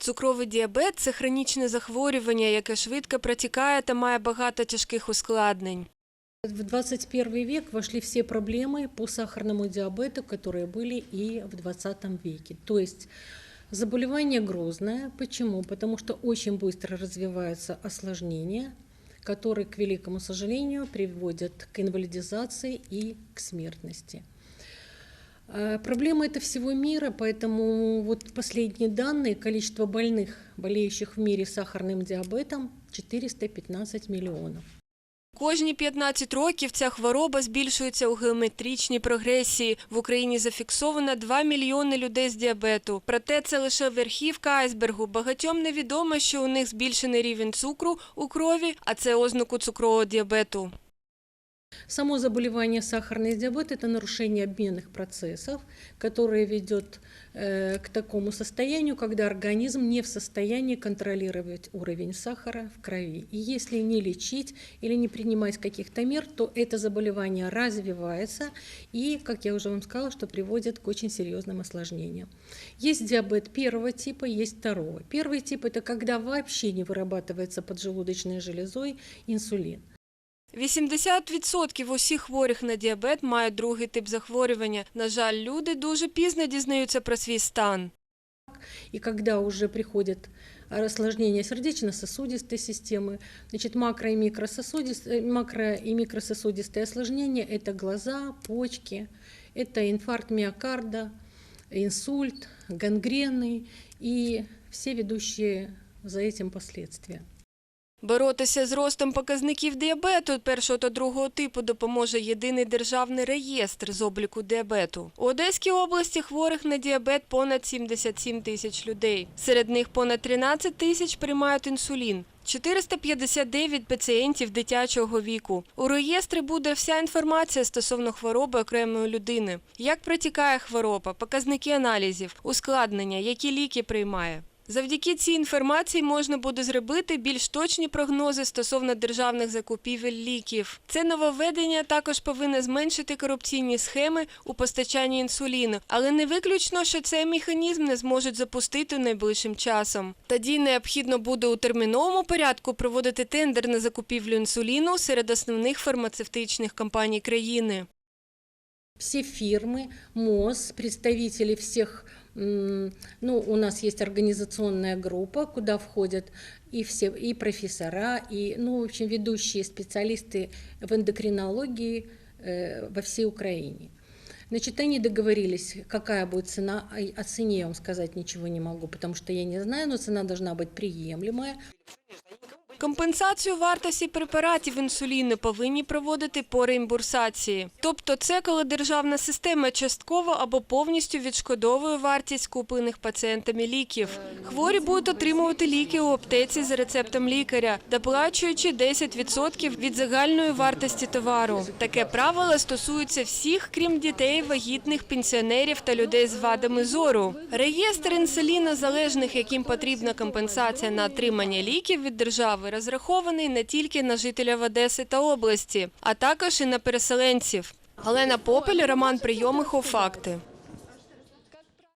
Цукровий діабет це хронічне захворювання, яке швидко протікає та має багато тяжких ускладнень. В 21 век вошли все проблемы по сахарному диабету, которые были и в 20 веке. То есть заболевание грозное. Почему? Потому что очень быстро развиваются осложнения, которые, к великому сожалению, приводят к инвалидизации и к смертности. Э, Проблема это всего мира, поэтому вот последние данные, количество больных, болеющих в мире сахарным диабетом, 415 миллионов. Кожні 15 років ця хвороба збільшується у геометричній прогресії. В Україні зафіксовано 2 мільйони людей з діабету. Проте це лише верхівка айсбергу. Багатьом невідомо, що у них збільшений рівень цукру у крові, а це ознаку цукрового діабету. Само заболевание сахарный диабет – это нарушение обменных процессов, которое ведет э, к такому состоянию, когда организм не в состоянии контролировать уровень сахара в крови. И если не лечить или не принимать каких-то мер, то это заболевание развивается и, как я уже вам сказала, что приводит к очень серьезным осложнениям. Есть диабет первого типа, есть второго. Первый тип – это когда вообще не вырабатывается поджелудочной железой инсулин. 80% усіх хворих на діабет мають другий тип захворювання. На жаль, люди дуже пізно дізнаються про свій стан. И когда уже приходят осложнения сердечно-сосудистой системы, значит, макро- и, микрососудистые, макро- и микрососудистые осложнения – это глаза, почки, это инфаркт миокарда, инсульт, гангрены и все ведущие за этим последствия. Боротися з ростом показників діабету першого та другого типу допоможе єдиний державний реєстр з обліку діабету. У Одеській області хворих на діабет понад 77 тисяч людей. Серед них понад 13 тисяч приймають інсулін. 459 пацієнтів дитячого віку. У реєстрі буде вся інформація стосовно хвороби окремої людини. Як протікає хвороба, показники аналізів, ускладнення, які ліки приймає. Завдяки цій інформації можна буде зробити більш точні прогнози стосовно державних закупівель ліків. Це нововведення також повинне зменшити корупційні схеми у постачанні інсуліну, але не виключно, що цей механізм не зможуть запустити найближчим часом. Тоді необхідно буде у терміновому порядку проводити тендер на закупівлю інсуліну серед основних фармацевтичних компаній країни. Все фирмы, МОЗ, представители всех, ну, у нас есть организационная группа, куда входят и все, и профессора, и, ну, в общем, ведущие специалисты в эндокринологии э, во всей Украине. Значит, они договорились, какая будет цена. А О цене я вам сказать ничего не могу, потому что я не знаю, но цена должна быть приемлемая. Компенсацію вартості препаратів інсуліну повинні проводити по реімбурсації. Тобто це коли державна система частково або повністю відшкодовує вартість куплених пацієнтами ліків. Хворі будуть отримувати ліки у аптеці за рецептом лікаря, доплачуючи 10% від загальної вартості товару. Таке правило стосується всіх, крім дітей, вагітних, пенсіонерів та людей з вадами зору. Реєстр інсулінозалежних, яким потрібна компенсація на отримання ліків від держави, розрахований не тільки на жителів Одеси та області, а також і на переселенців. Галина Попель, Роман Прийомихов, Факти.